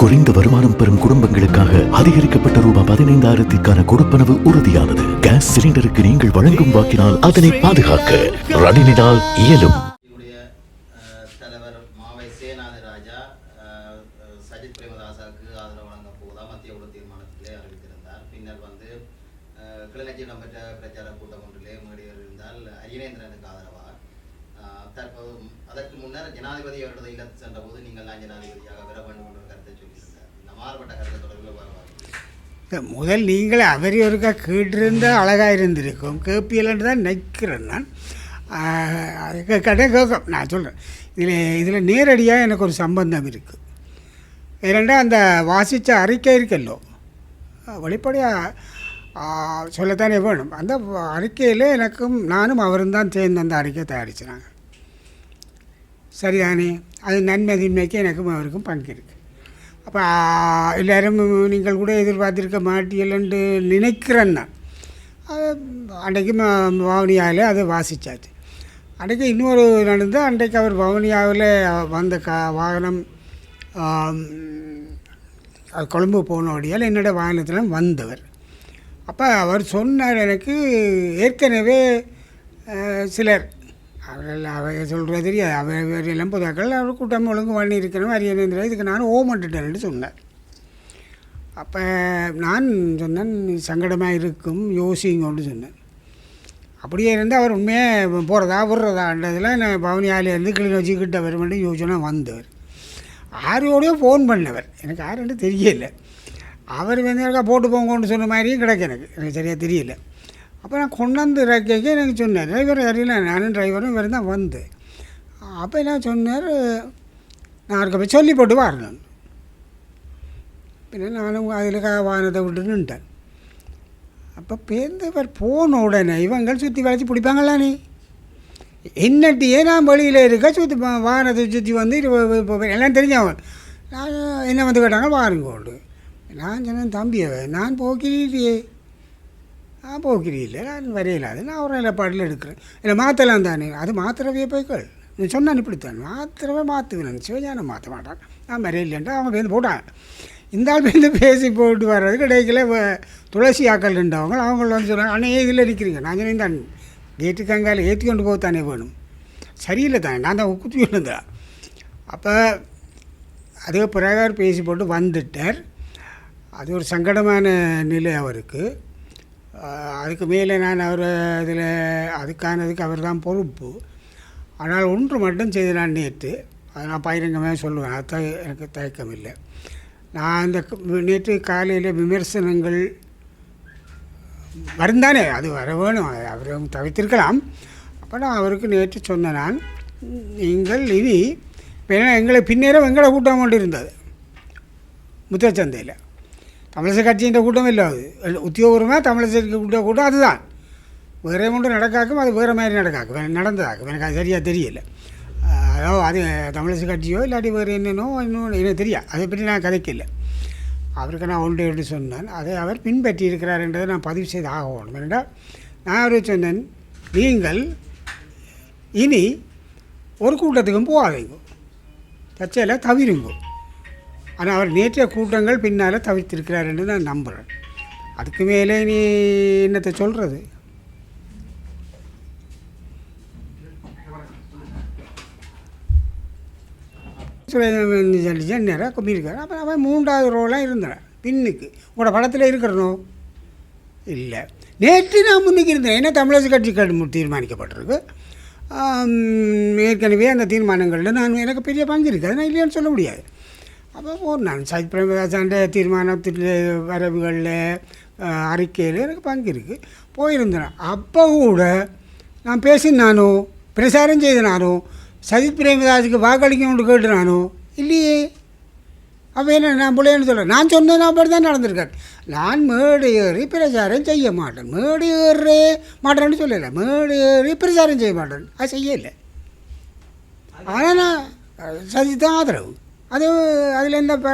குறைந்த வருமானம் பெறும் குடும்பங்களுக்காக அதிகரிக்கப்பட்ட ரூபாய் பதினைந்தாயிரத்திற்கான கொடுப்பனவு உறுதியானது. கேஸ் சிலிண்டருக்கு நீங்கள் வழங்கும் வாக்கினால் அதனை பாதுகாக்க ரணினினால் இயலும் என்னுடைய அஹ், தலைவர் மாவை சேனாதி ராஜா அஹ், அஹ், சஜித் பிரேமதாசாவுக்கு ஆதரவு வழங்கப் போவதா மத்திய குழு தீர்மானத்திலே அறிவித்திருந்தார் பின்னர் வந்து அஹ், கிளிநொச்சி இடம்பெற்ற பிரச்சார கூட்டம் ஒன்றிலே மேடையில் இருந்தால் அரியநேந்திரனுக்கு ஆதரவா அஹ், தற்போது அதற்கு முன்னர் ஜனாதிபதி அவர்களது இல்லத்து சென்றபோது நீங்கள் தான் ஜனாதிபதியாக வர வேண்டும் என்ற கருத்தை சொல்லியிருந்தார் இந்த மாறுபட்ட கருத்தை தொடர்பில் வருவார் முதல் நீங்களே அவர் ஒருக்கா கேட்டிருந்தால் அழகாக இருந்திருக்கும். கேப்பியலன்னு தான் நிற்கிறேன் நான். அதுக்கு கடை கேட்கும். நான் சொல்கிறேன் இதில் இதில் நேரடியாக எனக்கு ஒரு சம்பந்தம் இருக்குது ஏனெண்டா அந்த வாசித்த அறிக்கை இருக்கல்லோ. வெளிப்படையாக சொல்லத்தானே வேணும். அந்த அறிக்கையில் எனக்கும் நானும் அவரும் தான் சேர்ந்து அந்த அறிக்கை தயாரிச்சினாங்க சரிதானே? அது நன்மை தின்மைக்கு எனக்கும் அவருக்கும் பங்கு இருக்குது அப்போ எல்லோரும் நீங்கள் கூட எதிர்பார்த்துருக்க மாட்டீங்கள்னு நினைக்கிறேன் நான் அன்றைக்கு ம- வவுனியாவில் அதை வாசித்தாச்சு அன்றைக்கு இன்னொரு நடந்து அன்றைக்கு அவர் வவுனியாவில் வந்த கா வாகனம் கொழம்பு கொழும்பு போனோடையால் என்னோட வாகனத்தில் வந்தவர். அப்போ அவர் சொன்னார் எனக்கு ஏற்கனவே சிலர் அவர்கள் அவை சொல்கிறது தெரியாது. அவர் எல்லாம் பொதுவாக்கள் அவர் கூட்டம் ஒழுங்கு பண்ணி இருக்கணும் அரியணேந்திர இதுக்கு நான் ஓமட்டுட்டேன்னு சொன்னேன். அப்போ நான் சொன்னேன் சங்கடமாக இருக்கும் யோசிங்கன்னு சொன்னேன். அப்படியே இருந்து அவர் உண்மையாக போகிறதா விடுறதான்றதில் நான் பவனியாலேருந்து கிளிநொச்சி கிட்ட வருமென்று யோசனை வந்தவர். ஆரியோடய ஃபோன் பண்ணவர். எனக்கு யாருன்னு தெரியல. அவர் வந்து எனக்கா போட்டு போங்கன்னு சொன்ன மாதிரியும் கிடக்கு எனக்கு. எனக்கு சரியாக தெரியல. அப்போ நான் கொண்டாந்து இறக்கைக்கு எனக்கு சொன்னார். டிரைவர் அறியல நானும் டிரைவரும் இவர் தான் வந்து. அப்போ என்ன சொன்னார்? நான் இருக்க போய் சொல்லி போட்டு வரணும் பின்ன நானும் அதில் வாகனத்தை விட்டு நின்ட்டேன். அப்போ பேருந்தவர் போன உடனே இவங்கள் சுற்றி வளைச்சி பிடிப்பாங்களா நீ? என்னட்டியே நான் வெளியில் இருக்க சுற்றி வாகனத்தை சுற்றி வந்து எல்லாம் தெரிஞ்சவன். நான் என்ன வந்து கேட்டாங்க? கொண்டு நான் சொன்னேன் தம்பியவன் நான் போக்கிறியே இல்லை நான் வரையில அது நான் ஒரு நிலப்பாட்டில் எடுக்கிறேன் இல்லை மாற்றலாம் தானே அது மாத்திரவே போய்கள் நீ சொன்னான் இப்படித்தான் மாத்திரவே மாற்றுவேன் சிவஞானம் மாற்ற மாட்டான் நான் வரையிலேன்ட்டு அவன் பேருந்து போட்டான் இந்த ஆள் பேருந்து பேசி போட்டு வர்றதுக்கு இடையில துளசி ஆக்கள் இருந்தவங்க அவங்க வந்து சொல்கிறாங்க அண்ணே இதில் இருக்கிறீங்க நான் சொன்னேன் தான் கேட்டு கங்கால ஏற்றி கொண்டு போகத்தானே வேணும் சரியில்லை தானே நான் தான் குத்தி விழுந்தேன் அப்போ அதே பிரகாரம் பேசி போட்டு வந்துட்டார் அது ஒரு சங்கடமான நிலை அவருக்கு அதுக்கு மேலே நான் அவர் இதில் அதுக்கானதுக்கு அவர் தான் பொறுப்பு. ஆனால் ஒன்று மட்டும் செய்து நான் நேற்று அதை நான் பகிரங்கமாக சொல்லுவேன் அது எனக்கு தயக்கம் இல்லை நான் அந்த நேற்று காலையில் விமர்சனங்கள் வருந்தானே அது வர வேணும் அவர் தவிர்த்திருக்கலாம். அப்போ நான் அவருக்கு நேற்று சொன்னேன் நான் நீங்கள் இனி ஏன்னா எங்களை பின்னேரம் எங்களை கூட்டம் கொண்டு இருந்தது முத்தச்சந்தையில் தமிழிசை கட்சியின் கூட்டம் இல்லை. அது உத்தியோகமாக தமிழிசை கூட்ட கூட்டம் அதுதான். வேறே ஒன்று நடக்காக்கும் அது வேறு மாதிரி நடக்காக்கும். நடந்ததாக்கும். எனக்கு அது சரியாக தெரியல. அதாவது அதோ அது தமிழிசை கட்சியோ இல்லாட்டி வேறு என்னென்னோ இன்னும் எனக்கு தெரியாது. அதை பற்றி நான் கதைக்கல. அவருக்கு நான் ஒன்று என்று சொன்னேன் அதை அவர் பின்பற்றி இருக்கிறார் என்றதை நான் பதிவு செய்து ஆக வேணும் ஏனென்றால் நான் அவரை சொன்னேன் நீங்கள் இனி ஒரு கூட்டத்துக்கும் போகாதீங்க. தச்சையில் தவிருங்கோ. ஆனால் அவர் நேற்றைய கூட்டங்கள் பின்னால் தவிர்த்திருக்கிறார் என்று நான் நம்புகிறேன் அதுக்கு மேலே நீ என்னத்தை சொல்கிறது சொல்லி கும்பியிருக்கார் அப்புறம் அவன் மூன்றாவது ரோலாக இருந்தார் பின்னுக்கு. உங்களோட படத்தில் இருக்கிறனோ? இல்லை. நேற்று நான் முன்னுக்கு இருந்தேன். ஏன்னா தமிழரசு கட்சி கடு தீர்மானிக்கப்பட்டிருக்கு? ஏற்கனவே அந்த தீர்மானங்களில் நான் எனக்கு பெரிய பங்கு இருக்குது. நான் இல்லையான்னு சொல்ல முடியாது. அப்போ ஒரு சஜித் பிரேமதாசாண்ட தீர்மானத்தில் வரவுகளில் அறிக்கையில் எனக்கு பங்கு இருக்குது போயிருந்தேன் அப்போ கூட நான் பேசினானோ பிரசாரம் செய்தனானோ சஜித் பிரேமதாஸுக்கு வாக்களிக்கணும்னு கேட்டுனானோ இல்லையே அப்போ என்ன நான் பிள்ளைன்னு சொல்கிறேன் நான் சொன்னேன் அப்படி தான் நடந்திருக்காரு நான் மேடு ஏறி பிரச்சாரம் செய்ய மாட்டேன் மேடு ஏறே மாட்டேன்னு சொல்லலை மேடு ஏறி பிரச்சாரம் செய்ய மாட்டேன் அது செய்யலை ஆனால் நான் சஜித் தான் ஆதரவு அது அதில் என்ன ப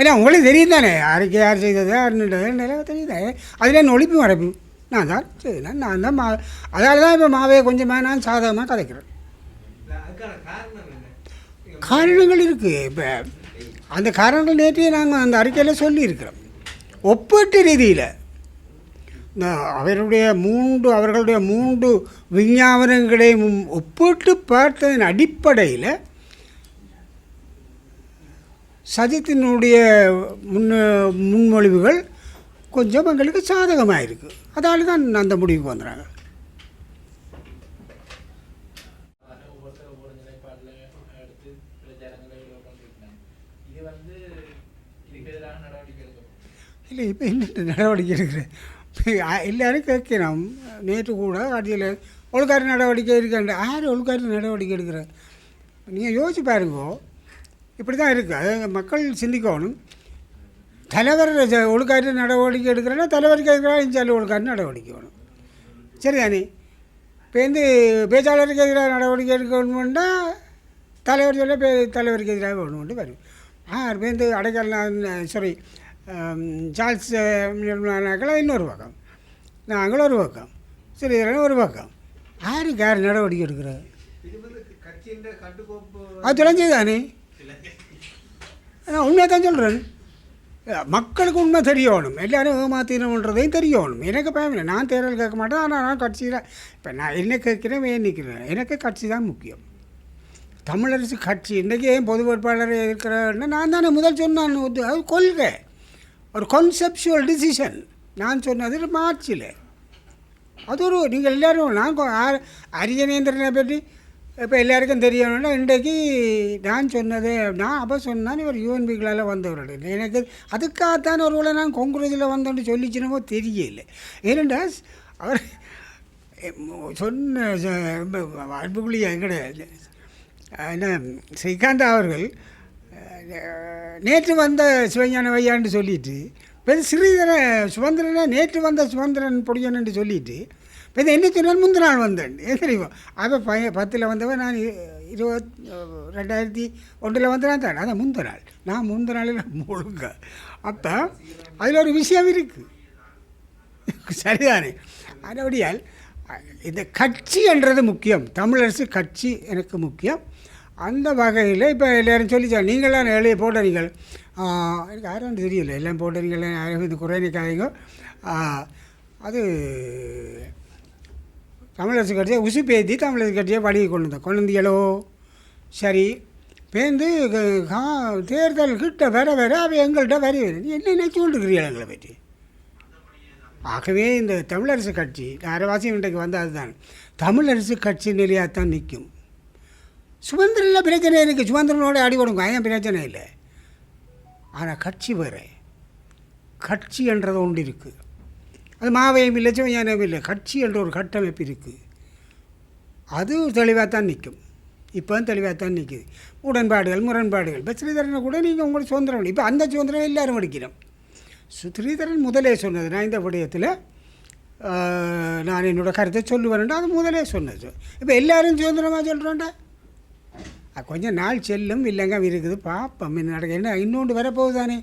ஏன்னா உங்களுக்கு தெரியும் தானே யாருக்கு யார் செய்தது யாருன்றது தெரியுதே. அதில் என்ன ஒழிப்பு மறைப்பு நான் தான் செய்தேன். நான் தான் மா அதால் தான் இப்போ மாவே கொஞ்சமாக நான் சாதகமாக கதைக்கிறேன். காரணங்கள் இருக்குது இப்போ அந்த காரணங்கள் நேற்றையே நாங்கள் அந்த அறிக்கையில் சொல்லியிருக்கிறோம். ஒப்பீட்டு ரீதியில். இந்த அவருடைய மூன்று அவர்களுடைய மூன்று விஞ்ஞாபனங்களையும் ஒப்பிட்டு பார்த்ததன் அடிப்படையில் சஜித்தினுடைய முன் முன்மொழிவுகள் கொஞ்சம் எங்களுக்கு சாதகமாக இருக்குது அதால் தான் அந்த முடிவுக்கு வந்துடுறாங்க இல்லை இப்போ என்ன நடவடிக்கை எடுக்கிறேன்? எல்லாரும் கேட்கிறோம் நேற்று கூட கட்சியில் ஒழுக்காறு நடவடிக்கை இருக்காண்டு ஆறு ஒழுக்காறு நடவடிக்கை எடுக்கிற நீங்கள் யோசிச்சு பாருங்கோ. இப்படி தான் இருக்குது அது மக்கள் சிந்திக்கணும். தலைவர் ஒழுக்காரி நடவடிக்கை எடுக்கிறேன்னா தலைவர் கேட்குறா இஞ்சாலி ஒழுக்காரி நடவடிக்கை வேணும். சரிதானே இப்போ வந்து பேச்சாளருக்கு எதிராக நடவடிக்கை எடுக்கணும்னா தலைவர் சொல்ல பே தலைவருக்கு எதிராக வேணும்னு வரும். ஆ இப்போ வந்து அடைக்கல்லாம் சாரி சார்ல்ஸ் நிர்மலாக்கள் இன்னொரு பக்கம். நாங்களும் ஒரு பக்கம். சரி இதெல்லாம் ஒரு பக்கம். யாருக்கு யார் நடவடிக்கை கட்டுக்கோப்பு அது தொலைஞ்சதுதானே நான் உண்மையை தான் சொல்கிறேன் மக்களுக்கு உண்மை தெரியணும். எல்லோரும் ஏமாத்தினோன்றதையும் தெரியணும். எனக்கு பயமில்லை நான் தேர்தல் கேட்க மாட்டேன். ஆனால் நான் கட்சியில் இப்போ நான் என்ன கேட்குறேன் ஏன் நிற்கிறேன்? எனக்கு கட்சி தான் முக்கியம். தமிழரசு கட்சி இன்றைக்கி ஏன் பொது வேட்பாளர் இருக்கிறேன்னு நான் தானே முதல் சொன்னான். அது அது கொள்கை. ஒரு கான்செப்சுவல் டிசிஷன் நான் சொன்னது மார்ச்சில். அது ஒரு நீங்கள் எல்லோரும் நான் அரியநேந்திரனை பற்றி இப்போ எல்லாருக்கும் தெரியணும்னா இன்றைக்கு நான் சொன்னது நான் அப்போ சொன்னான் இவர் யூஎன்பிகளால் வந்தவர்கள் எனக்கு அதுக்காகத்தான் ஒருவேளை நான் கொங்குரஜில் வந்தோன்னு சொல்லிச்சினமோ தெரியல. ஏனெண்டா அவர் சொன்ன அன்புக்குழியா கிடையாது என்ன ஸ்ரீகாந்த் அவர்கள் நேற்று வந்த சிவஞான வையான்னு சொல்லிட்டு இப்போ ஸ்ரீதர சுதந்திரனை நேற்று வந்த சுதந்திரன் பொடியன்னு சொல்லிட்டு இப்போ இது என்ன சொன்னால் முந்தின நாள் வந்தேன் ஏன் தெரியுமா அப்போ பையன் பத்தில் வந்தவன் நான் இருபத் ரெண்டாயிரத்தி ஒன்றில் வந்தேன் தான் அதான் முந்த நாள் நான் முந்த நாளில் முழுங்க அப்போ அதில் ஒரு விஷயம் இருக்குது சரிதானே அதபடியால் இந்த கட்சி என்றது முக்கியம் தமிழரசு கட்சி எனக்கு முக்கியம் அந்த வகையில் இப்போ எல்லோரும் சொல்லிச்சா நீங்களாம் எழுதி போடுறீங்கள் எனக்கு யாரும் தெரியல எல்லாம் போடுறீங்கள் யாரும் இது குறைநிக்காதீங்க அது தமிழரசு கட்சியை உசு பேத்தி தமிழரசு கட்சியை பழகி கொண்டு வந்தோம் கொண்டு வந்தீங்களோ சரி பேந்து க- கா- தேர்தல் கிட்ட வர வர அவ எங்கள்கிட்ட வரி வரும். என்ன நினச்சி கொண்டிருக்கிறீர்கள் எங்களை பற்றி? ஆகவே இந்த தமிழரசு கட்சி அரைவாசியம் இன்றைக்கு வந்து அதுதான். தமிழரசு கட்சி நிலையாக தான் நிற்கும். சுதந்திரில் பிரச்சனை இருக்குது சுதந்திரனோட அடி கொடுங்க. ஏன் பிரச்சனை இல்லை? ஆனால் கட்சி வேறு. கட்சி என்றது ஒன்று இருக்குது அது மாவையும் இல்லை சிவஞானம் இல்லை. கட்சி என்ற ஒரு கட்டமைப்பு இருக்குது அது தெளிவாக தான் நிற்கும். இப்போ தெளிவாக தான் நிற்குது. உடன்பாடுகள் முரண்பாடுகள். இப்போ ஸ்ரீதரனை கூட நீங்கள் உங்களுக்கு சுதந்திரம் இப்போ அந்த சுதந்திரம் எல்லாரும் அடிக்கிறோம் ஸ்ரீதரன் முதலே சொன்னது நான் இந்த விடயத்தில் நான் என்னோட கருத்தை சொல்லுவேன்டா அது முதலே சொன்னது. இப்போ எல்லாரும் சுதந்திரமாக சொல்கிறோண்டா கொஞ்சம் நாள் செல்லும் இல்லைங்க இருக்குது. பார்ப்போம் என்ன நடக்க என்ன இன்னொன்று வரப்போகுதானே?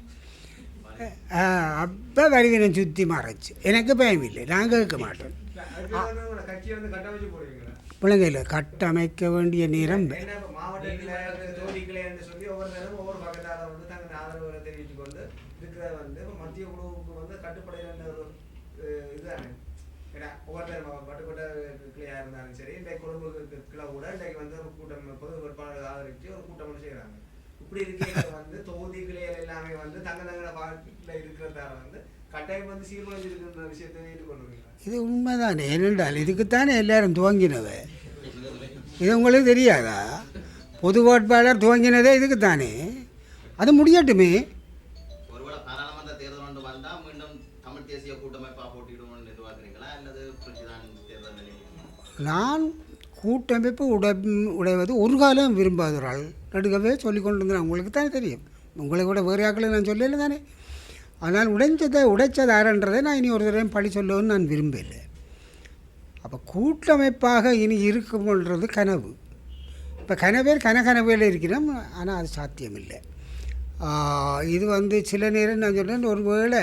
அப்போ வருவினம் சுற்றி மாறச்சு. எனக்கு பயம் இல்லை நான் கேட்க மாட்டேன். போடுவீங்களா? பிள்ளைங்கள கட்டமைக்க வேண்டிய நேரம் இருந்தாலும் சரி இந்த கொழும்பு கிளை கூட இன்றைக்கு வந்து ஒரு கூட்டம் பொது வேட்பாளர் ஆதரிச்சு ஒரு கூட்டம் ஒண்ணு செய்யறாங்க இப்படி இருக்கையில வந்து தொகுதி கிளைகள் எல்லாமே வந்து தங்க தங்க வாழ்க்கையில் இருக்கிறதால வந்து கட்டாயம் வந்து சீர்குலைஞ்சிருக்கின்ற விஷயத்தை ஏற்றுக்கொள்வீங்களா இது உண்மைதானே? ஏனென்றால் இதுக்குத்தானே எல்லாரும் துவங்கினது. இது உங்களுக்கு தெரியாதா? பொது வேட்பாளர் துவங்கினதே இதுக்குத்தானே? அது முடியட்டுமே. நான் கூட்டமைப்பு உடை உடைவது ஒரு காலம் விரும்பாத ஒரு ஆள் நடுக்கவே சொல்லி கொண்டு வந்தேன் உங்களுக்கு தானே தெரியும். உங்களை கூட வேறு ஆக்களை நான் சொல்லலை தானே. ஆனால் உடைஞ்சதை உடைச்சது யாருன்றதை நான் இனி ஒரு தடவை பழி சொல்லணும்னு நான் விரும்பலை அப்போ கூட்டமைப்பாக இனி இருக்கும்ன்றது கனவு. இப்போ கனவேர் கனகனவேல இருக்கிறோம். ஆனால் அது சாத்தியமில்லை. இது வந்து சில நேரம் நான் சொல்கிறேன் ஒரு வேளை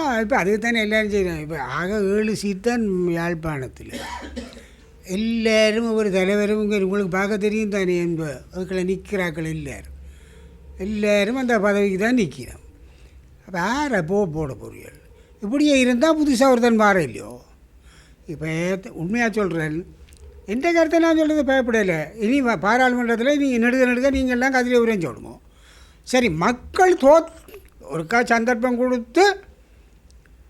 ஆனால் இப்போ அதுக்கு தானே எல்லாரும் செய்கிறாங்க இப்போ ஆக ஏழு சீட் தான் யாழ்ப்பாணத்தில் எல்லாரும் ஒவ்வொரு தலைவரும் இங்கே உங்களுக்கு பார்க்க தெரியும் தானே என்ப அதுக்குள்ள நிற்கிறாக்கள் எல்லோரும் எல்லாரும் அந்த பதவிக்கு தான் நிற்கிறோம் அப்போ யாரை போ போட போறீர்கள் இப்படியே இருந்தால் புதுசாக ஒருத்தன் மாற இல்லையோ இப்போ உண்மையாக சொல்கிறேன் எந்த கருத்தை நான் சொல்கிறது பயப்படலை இனி பாராளுமன்றத்தில் நீங்கள் நெடுக நெடுக நீங்கள்லாம் கதிரை உரையும் சொல்லணும் சரி மக்கள் தோ ஒருக்கா சந்தர்ப்பம் கொடுத்து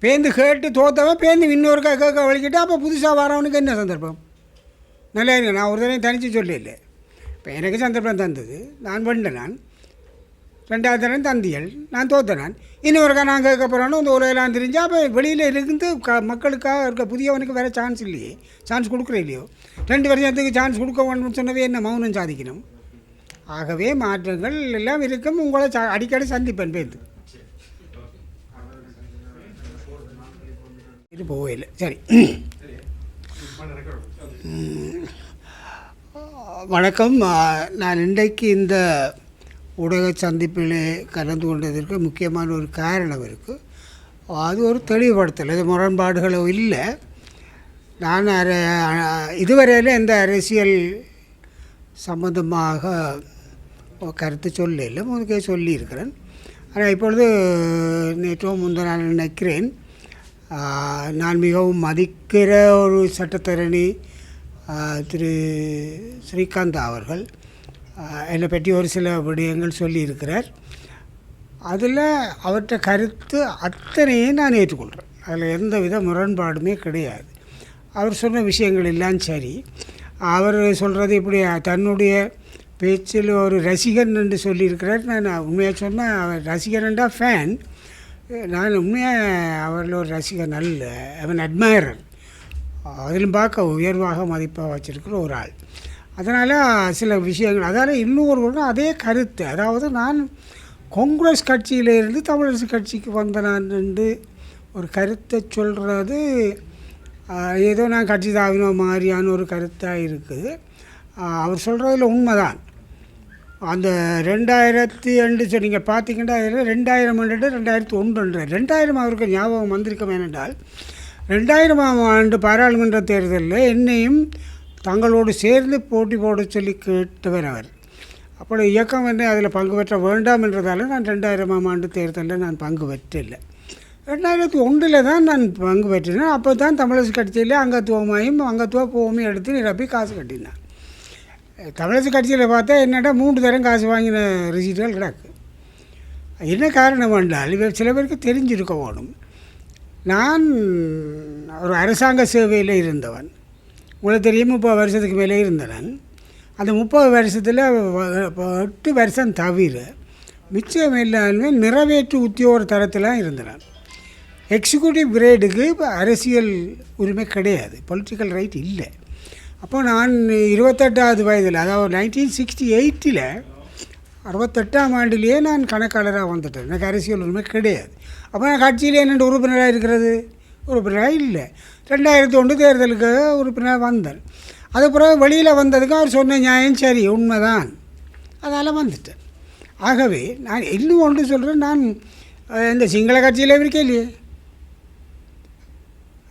பேந்து கேட்டு தோத்தவன் பேந்து இன்னொருக்கா கேட்க வலிக்கிட்டு அப்போ புதுசாக வரவனுக்கு என்ன சந்தர்ப்பம்? நல்லா இருக்கு நான் ஒரு தடவை தனித்து சொல்லல இப்போ எனக்கு சந்தர்ப்பம் தந்தது. நான் பண்ண நான் ரெண்டாவது தடவை தந்தியல் நான் தோத்தேன் நான். இன்னொருக்கா நான் கேட்க போகிறேன்னு இந்த உலகெல்லாம் தெரிஞ்சு அப்போ வெளியில் இருந்து க மக்களுக்காக இருக்க புதியவனுக்கு வேறு சான்ஸ் இல்லையே. சான்ஸ் கொடுக்குற இல்லையோ? ரெண்டு வருஷத்துக்கு சான்ஸ் கொடுக்க வேணும்னு சொன்னவே என்ன மௌனம் சாதிக்கணும்? ஆகவே மாற்றங்கள் எல்லாம் இருக்கும். உங்களை சா அடிக்கடி சந்திப்பேன் பேருந்து இது போகல சரி வணக்கம் நான் இன்றைக்கு இந்த ஊடக சந்திப்பில் கலந்து கொண்டதற்கு முக்கியமான ஒரு காரணம் இருக்குது அது ஒரு தெளிவுபடுத்தல் இது முரண்பாடுகளோ இல்லை நான் அர இதுவரையில் எந்த அரசியல் சம்பந்தமாக கருத்து சொல்லல முதக்கே சொல்லியிருக்கிறேன் ஆனால் இப்பொழுது நேற்றோ முந்த நான் நினைக்கிறேன் நான் மிகவும் மதிக்கிற ஒரு சட்டத்தரணி திரு ஸ்ரீகாந்த் அவர்கள். என்னை பற்றி ஒரு சில விடயங்கள் சொல்லியிருக்கிறார். அதில் அவற்றை கருத்து அத்தனையும் நான் ஏற்றுக்கொள்கிறேன். அதில் எந்த வித முரண்பாடுமே கிடையாது. அவர் சொன்ன விஷயங்கள் எல்லாம் சரி. அவர் சொல்கிறது இப்படி தன்னுடைய பேச்சில் ஒரு ரசிகன் என்று சொல்லியிருக்கிறார். நான் உண்மையாக சொன்னால் அவர் ரசிகன்டா ஃபேன் நான் உண்மையாக அவரில் ஒரு ரசிகன் அல்ல. அவன் அட்மையரர் அதிலும் பார்க்க உயர்வாக மதிப்பாக வச்சிருக்கிற ஒரு ஆள். அதனால் சில விஷயங்கள் அதனால் இன்னொருவரும் அதே கருத்து. அதாவது நான் காங்கிரஸ் கட்சியிலிருந்து தமிழரசு கட்சிக்கு வந்த நான் என்று ஒரு கருத்தை சொல்கிறது ஏதோ நான் கட்சி தாவினோ மாதிரியான ஒரு கருத்தாக இருக்குது. அவர் சொல்கிறதுல உண்மைதான். அந்த ரெண்டாயிரத்தி ரெண்டு சரி நீங்கள் பார்த்தீங்கன்னா அதில் ரெண்டாயிரம் ரெண்டு ரெண்டாயிரத்தி ஒன்று ரெண்டாயிரம் அவருக்கு ஞாபகம் வந்திருக்கும் ஏனென்றால் ரெண்டாயிரமாம் ஆண்டு பாராளுமன்ற தேர்தலில் என்னையும் தங்களோடு சேர்ந்து போட்டி போட சொல்லி கேட்டவர் அவர். அப்போ இயக்கம் வந்து அதில் பங்கு பெற்ற வேண்டாம் என்றதால் நான் ரெண்டாயிரமாம் ஆண்டு தேர்தலில் நான் பங்கு பெற்றில்லை ரெண்டாயிரத்தி ஒன்றில் தான் நான் பங்கு பெற்றினேன் அப்போ தான் தமிழரசு கட்சியில் அங்கத்துவமாயும் அங்கத்துவ பூமியும் எடுத்து நிரப்பி காசு கட்டினேன் தமிழக கட்சியில் பார்த்தா என்னென்னா மூன்று தரம் காசு வாங்கின ரிசீட்டுகள் கிடக்கு. என்ன காரணம் என்றால் இவர் சில பேருக்கு தெரிஞ்சிருக்க வேணும். நான் ஒரு அரசாங்க சேவையில் இருந்தவன். உங்களுக்கு தெரியும் முப்பது வருஷத்துக்கு மேலே இருந்தவன். அந்த முப்பது வருஷத்தில் எட்டு வருஷம் தவிர மிச்சம் இல்லாமல் நிறைவேற்று உத்தியோக தரத்தில் இருந்தேன் எக்ஸிக்யூட்டிவ் கிரேடுக்கு இப்போ அரசியல் உரிமை கிடையாது. பொலிட்டிக்கல் ரைட் இல்லை. அப்போ நான் இருபத்தெட்டாவது வயதில் அதாவது நைன்டீன் சிக்ஸ்டி எயிட்டில் அறுபத்தெட்டாம் ஆண்டிலேயே நான் கணக்காளராக வந்துட்டேன். எனக்கு அரசியல் உரிமை கிடையாது. அப்போ நான் கட்சியில் என்னென்ன உறுப்பினராக இருக்கிறது? உறுப்பினராக இல்லை. ரெண்டாயிரத்தி ஒன்று தேர்தலுக்கு உறுப்பினராக வந்தேன். அது பிறகு வெளியில் வந்ததுக்கு அவர் சொன்ன நியாயம் சரி உண்மைதான். அதால் வந்துட்டேன். ஆகவே நான் இன்னும் ஒன்று சொல்கிறேன் நான் இந்த சிங்கள கட்சியில் இருக்கே இல்லையே?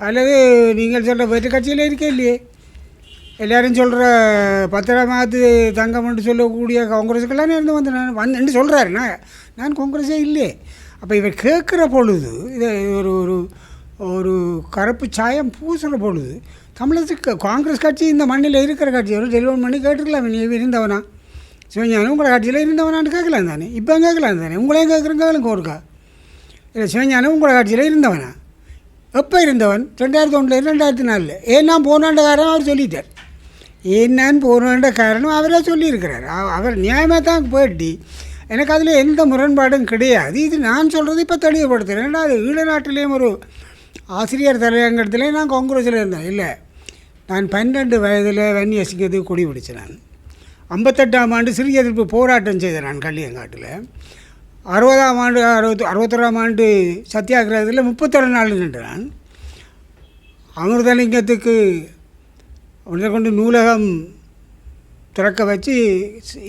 அல்லது நீங்கள் சொல்கிற வேற்று கட்சியில் இருக்கே இல்லையே? எல்லாரும் சொல்கிற பத்திரமாத்து தங்கம்னு சொல்லக்கூடிய காங்கிரஸுக்கெல்லாம் இருந்து வந்து நான் வந்து சொல்கிறாரு நான் நான் காங்கிரஸே இல்லையே அப்போ இவர் கேட்குற பொழுது இதை ஒரு ஒரு ஒரு கருப்பு சாயம் பூசுகிற பொழுது தமிழகத்துக்கு காங்கிரஸ் கட்சி இந்த மண்ணில் இருக்கிற கட்சி ஒரு டெலிவன் பண்ணி கேட்டுருக்கலாம் நீ இருந்தவனா? சிவஞானம் உங்களை கட்சியில் இருந்தவனான்னு கேட்கலாம் தானே? இப்போ கேட்கலாம் தானே? உங்களையும் கேட்குறேன் கேளுங்க ஒருக்கா இல்லை சிவஞானம் உங்களை கட்சியில் இருந்தவனா? எப்போ இருந்தவன்? ரெண்டாயிரத்தி ஒன்றில் ரெண்டாயிரத்தி நாலில். ஏன்னா நான் போனாண்ட காரணம் அவர் சொல்லிட்டார். என்னன்னு போகணுன்ற காரணம் அவரே சொல்லியிருக்கிறார். அவர் நியாயமாக தான் போயிட்டு எனக்கு அதில் எந்த முரண்பாடும் கிடையாது. இது நான் சொல்கிறது இப்போ தெளிவுபடுத்துகிறேன் ஏன்னா அது ஈழ நாட்டிலேயும் ஒரு ஆசிரியர் தலையங்கத்தில் நான் காங்கிரஸில் இருந்தேன். இல்லை நான் பன்னெண்டு வயதில் வன்னி அசிங்கிறதுக்கு கொடி பிடிச்சேன் நான். ஐம்பத்தெட்டாம் ஆண்டு சிறிய எதிர்ப்பு போராட்டம் செய்தேன் நான் கள்ளியங்காட்டில். அறுபதாம் ஆண்டு அறுபத்தி அறுபத்தோராம் ஆண்டு சத்தியாகிரகத்தில் முப்பத்தொரு நாள் நின்றான் அமிர்தலிங்கத்துக்கு உடனே கொண்டு நூலகம் திறக்க வச்சு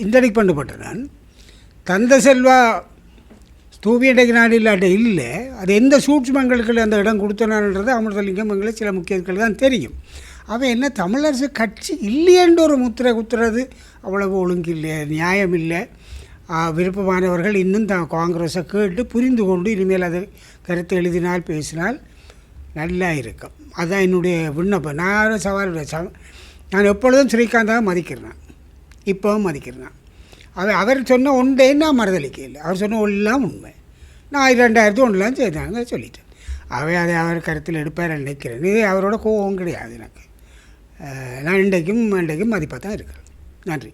இன்டர்டிக் பண்ணப்பட்டிருந்தான் தந்த செல்வா ஸ்தூபி நாடு இல்லாட்ட இல்லை. அது எந்த சூட்சுமங்களுக்கு அந்த இடம் கொடுத்தனான்றது அமிர்தலிங்கம் எங்களை சில முக்கியத்துக்கள் தான் தெரியும். அவன் என்ன தமிழரசு கட்சி இல்லையென்று ஒரு முத்திரை குத்துறது அவ்வளவு ஒழுங்கு இல்லை நியாயம் இல்லை விருப்பமானவர்கள் இன்னும் தான் காங்கிரஸை கேட்டு புரிந்து கொண்டு இனிமேல் அது கருத்து எழுதினால் பேசினால் நல்லா இருக்கும். அதுதான் என்னுடைய விண்ணப்பம். நான் சவால் சவ- நான் எப்பொழுதும் ஸ்ரீகாந்தாக மதிக்கிறேன். இப்போவும் மதிக்கிறேன். அவர் அவர் சொன்ன ஒன்றே நான் மறுதளிக்க இல்லை அவர் சொன்ன எல்லாம் உண்மை. நான் இரண்டாயிரத்தி ஒன்றுலாம் செய்தாங்க சொல்லிட்டேன். அவை அதை அவர் கருத்தில் எடுப்பார் நினைக்கிறேன். இது அவரோட கோபம் கிடையாது எனக்கு. நான் இன்றைக்கும் இன்றைக்கும் மதிப்பாக தான் இருக்கிறேன். நன்றி.